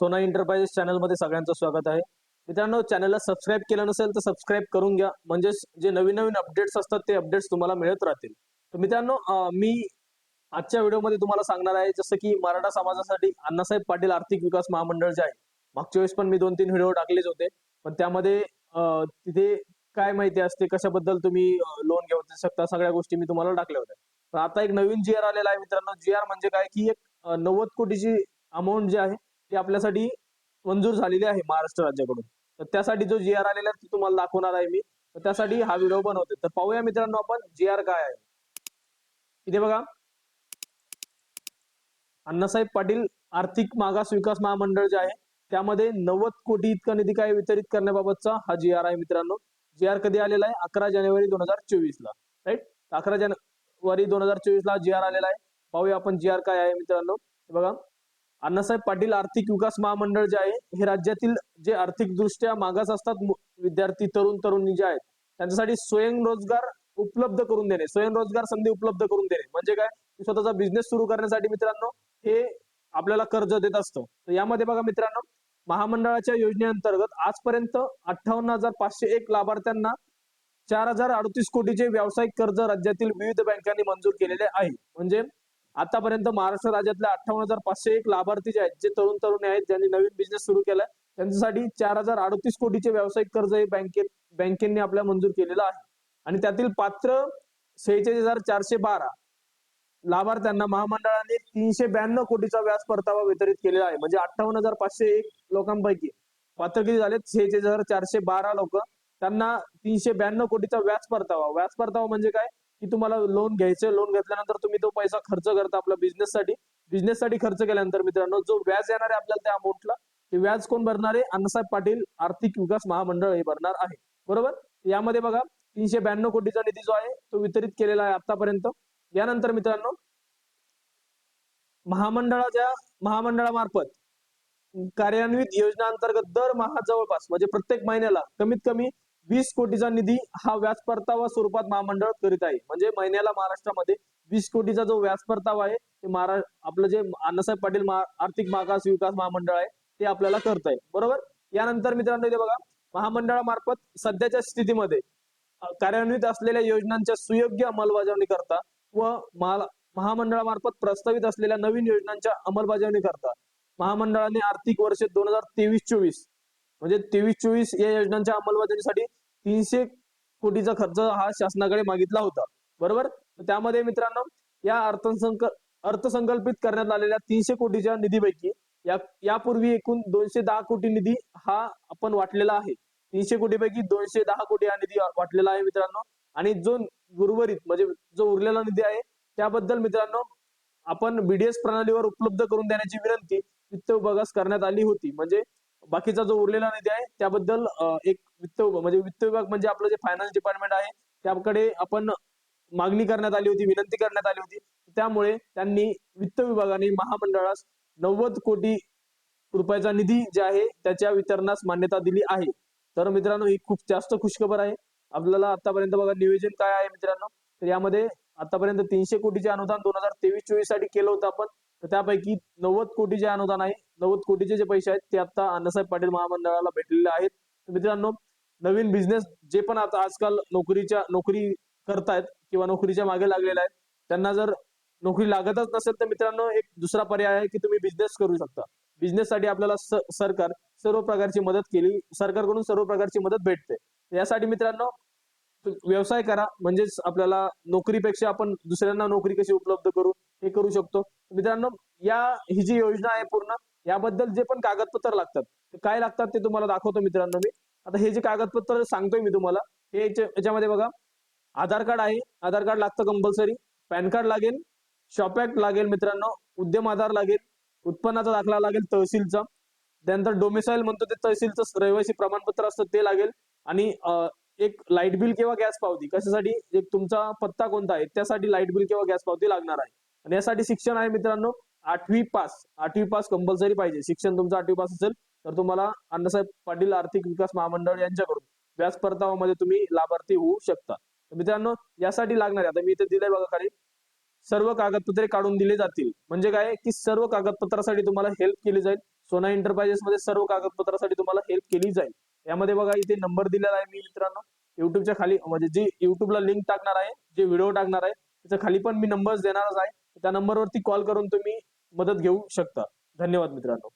सोना इंटरप्राइजेस चॅनलमध्ये सगळ्यांचं स्वागत आहे. मित्रांनो चॅनलला सबस्क्राईब केलं नसेल तर सबस्क्राईब करून घ्या. म्हणजे जे नवीन नवीन अपडेट्स असतात ते अपडेट्स तुम्हाला मिळत राहतील. तर मित्रांनो मी आजच्या व्हिडिओमध्ये तुम्हाला सांगणार आहे जसं की मराठा समाजासाठी अण्णासाहेब पाटील आर्थिक विकास महामंडळ जे आहे मागच्या वेळेस पण मी दोन तीन व्हिडिओ टाकलेच होते. पण त्यामध्ये तिथे काय माहिती असते कशाबद्दल तुम्ही लोन घेऊ शकता सगळ्या गोष्टी मी तुम्हाला टाकल्या होत्या. पण आता एक नवीन जी आर आलेला आहे मित्रांनो. जी आर म्हणजे काय? की एक नव्वद कोटीची अमाऊंट जी आहे ती आपल्यासाठी मंजूर झालेली आहे महाराष्ट्र राज्याकडून. तर त्यासाठी जो जी आर आलेला आहे तो तुम्हाला दाखवणार आहे मी. तर त्यासाठी हा व्हिडिओ बनवते तर पाहूया मित्रांनो आपण जी आर काय आहे. इथे बघा. अण्णासाहेब पाटील आर्थिक मागास विकास महामंडळ जे आहे त्यामध्ये नव्वद कोटी इतका निधी काय वितरित करण्याबाबतचा हा जी आर आहे मित्रांनो. जी आर कधी आलेला आहे? अकरा जानेवारी दोन हजार चोवीस ला राईट अकरा जानेवारी दोन हजार चोवीस ला जी आर आलेला आहे. पाहूया आपण जी आर काय आहे मित्रांनो. बघा. अण्णासाहेब पाटील आर्थिक विकास महामंडळ जे आहे हे राज्यातील जे आर्थिक दृष्ट्या मागास असतात विद्यार्थी तरुण तरुणी जे आहेत त्यांच्यासाठी स्वयंरोजगार उपलब्ध करून देणे स्वयंरोजगार संधी उपलब्ध करून देणे. म्हणजे काय? स्वतःचा बिझनेस सुरू करण्यासाठी मित्रांनो हे आपल्याला कर्ज देत असतं. तर यामध्ये बघा मित्रांनो महामंडळाच्या योजनेअंतर्गत आजपर्यंत अठ्ठावन्न हजार पाचशे एक लाभार्थ्यांना चार हजार अडतीस कोटीचे व्यावसायिक कर्ज राज्यातील विविध बँकांनी मंजूर केलेले आहे. म्हणजे आतापर्यंत महाराष्ट्र राज्यातल्या अठ्ठावन्न हजार पाचशे एक लाभार्थी जे आहेत जे तरुण तरुणी आहेत ज्यांनी नवीन बिझनेस सुरू केलाय त्यांच्यासाठी चार हजार अडतीस कोटीचे व्यावसायिक कर्ज हे बँके बँकेने आपल्या मंजूर केलेलं आहे. आणि त्यातील पात्र सेहेचाळीस हजार चारशे बारा लाभार्थ्यांना महामंडळाने तीनशे ब्याण्णव कोटीचा व्याज परतावा वितरित केलेला आहे. म्हणजे अठ्ठावन्न हजार पाचशे एक लोकांपैकी पात्र किती झाले सेहेचाळीस हजार चारशे बारा लोक. त्यांना तीनशे ब्याण्णव कोटीचा व्याज परतावा. व्याज परतावा म्हणजे काय? की तुम्हाला लोन घ्यायचं लोन घेतल्यानंतर तुम्ही तो पैसा खर्च करता आपल्या बिझनेससाठी बिझनेससाठी खर्च केल्यानंतर मित्रांनो जो व्याज येणार आहे आपल्याला त्या अमाऊंटला ते व्याज कोण भरणार आहे? अण्णासाहेब पाटील आर्थिक विकास महामंडळ हे भरणार आहे. बरोबर? यामध्ये बघा तीनशे ब्याण्णव कोटीचा निधी जो आहे तो वितरित केलेला आहे आतापर्यंत. यानंतर मित्रांनो महामंडळाच्या महामंडळामार्फत कार्यान्वित योजना अंतर्गत दरमहा जवळपास म्हणजे प्रत्येक महिन्याला कमीत कमी वीस कोटीचा निधी हा व्याज परतावा स्वरूपात महामंडळ करीत आहे. म्हणजे महिन्याला महाराष्ट्रामध्ये वीस कोटीचा जो व्याज परतावा आहे ते महाराष्ट्र आपलं जे अण्णासाहेब पाटील महा- आर्थिक मागास विकास महामंडळ आहे ते आपल्याला करत आहे. बरोबर? यानंतर मित्रांनो इथे बघा महामंडळामार्फत सध्याच्या स्थितीमध्ये कार्यान्वित असलेल्या योजनांच्या सुयोग्य अंमलबजावणी करता व महामंडळामार्फत प्रस्तावित असलेल्या नवीन योजनांच्या अंमलबजावणी करता. महामंडळाने आर्थिक वर्ष दोन हजार तेवीस चोवीस म्हणजे तेवीस चोवीस या योजनांच्या अंमलबजावणीसाठी तीनशे कोटीचा खर्च हा शासनाकडे मागितला होता. बरोबर? त्यामध्ये मित्रांनो या अर्थसंक अर्थसंकल्पित करण्यात आलेल्या तीनशे कोटीच्या निधीपैकी या यापूर्वी एकूण दोनशे दहा कोटी निधी हा आपण वाटलेला आहे. तीनशे कोटीपैकी दोनशे दहा कोटी हा निधी वाटलेला आहे मित्रांनो. आणि जो उर्वरित म्हणजे जो उरलेला निधी आहे त्याबद्दल मित्रांनो आपण बीडीएस प्रणालीवर उपलब्ध करून देण्याची विनंती वित्त विभागास करण्यात आली होती. म्हणजे बाकीचा जो उरलेला निधी आहे त्याबद्दल एक वित्त म्हणजे वित्त विभाग म्हणजे आपलं जे फायनान्स डिपार्टमेंट आहे त्याकडे आपण मागणी करण्यात आली होती विनंती करण्यात आली होती. त्यामुळे त्यांनी वित्त विभागाने महामंडळास नव्वद कोटी रुपयाचा निधी जे आहे त्याच्या वितरणास मान्यता दिली आहे. तर मित्रांनो ही खूप जास्त खुशखबर आहे. आपल्याला आतापर्यंत बघा नियोजन काय आहे मित्रांनो? तर यामध्ये आतापर्यंत तीनशे कोटीचे अनुदान दोन हजार तेवीस चोवीससाठी केलं होतं आपण. तर त्यापैकी नव्वद कोटीचे अनुदान आहे. नव्वद कोटीचे जे पैसे आहेत ते आता अण्णासाहेब पाटील महामंडळाला भेटलेले आहेत. तर मित्रांनो नवीन बिझनेस जे पण आता आजकाल नोकरीच्या नोकरी करतायत किंवा नोकरीच्या मागे लागलेले आहेत त्यांना जर नोकरी लागतच नसेल तर मित्रांनो एक दुसरा पर्याय आहे की तुम्ही बिझनेस करू शकता. बिझनेस साठी आपल्याला सरकार सर्व प्रकारची मदत केली सरकारकडून सर्व प्रकारची मदत भेटते. यासाठी मित्रांनो व्यवसाय करा. म्हणजेच आपल्याला नोकरीपेक्षा आपण दुसऱ्यांना नोकरी कशी उपलब्ध करू? हे करू शकतो. मित्रांनो या ही जी योजना आहे पूर्ण याबद्दल जे पण कागदपत्र लागतात ते काय लागतात ते तुम्हाला दाखवतो मित्रांनो मी. आता हे जे कागदपत्र सांगतोय मी तुम्हाला हे याच्यामध्ये बघा. आधार कार्ड आहे आधार कार्ड लागतं कंपल्सरी पॅन कार्ड लागेल शॉप ऍक्ट लागेल मित्रांनो उद्यम आधार लागेल उत्पन्नाचा दाखला लागेल तहसीलचा. त्यानंतर डोमिसाईल म्हणतो ते तहसीलचं रहिवासी प्रमाणपत्र असतं ते लागेल. आणि एक लाइट बिल किंवा गॅस पावती. कशासाठी? एक तुमचा पत्ता कोणता आहे? त्यासाठी लाइट बिल किंवा गॅस पावती लागणार आहे. आणि यासाठी शिक्षण आहे मित्रांनो आठवी पास. आठवी पास कंपल्सरी पाहिजे. शिक्षण तुमचं आठवी पास असेल तर तुम्हाला अण्णासाहेब पाटील आर्थिक विकास महामंडळ यांच्याकडून व्याज परतावामध्ये तुम्ही लाभार्थी होऊ शकता. तर मित्रांनो यासाठी लागणार आता मी इथे दिलंय बघा खाली सर्व कागदपत्रे काढून दिले जातील. म्हणजे काय की सर्व कागदपत्रासाठी तुम्हाला हेल्प केली जाईल. सोना एंटरप्राइजेस मध्ये सर्व कागदपत्रासाठी तुम्हाला हेल्प केली जाईल. यामध्ये बघा इथे नंबर दिलेला आहे मी मित्रांनो. युट्यूबच्या खाली म्हणजे जी युट्यूबला लिंक टाकणार आहे जे व्हिडिओ टाकणार आहे त्याच्याखाली पण मी नंबर्स देणारच आहे. त्या नंबरवरती कॉल करून तुम्ही मदत घेऊ शकता. धन्यवाद मित्रांनो.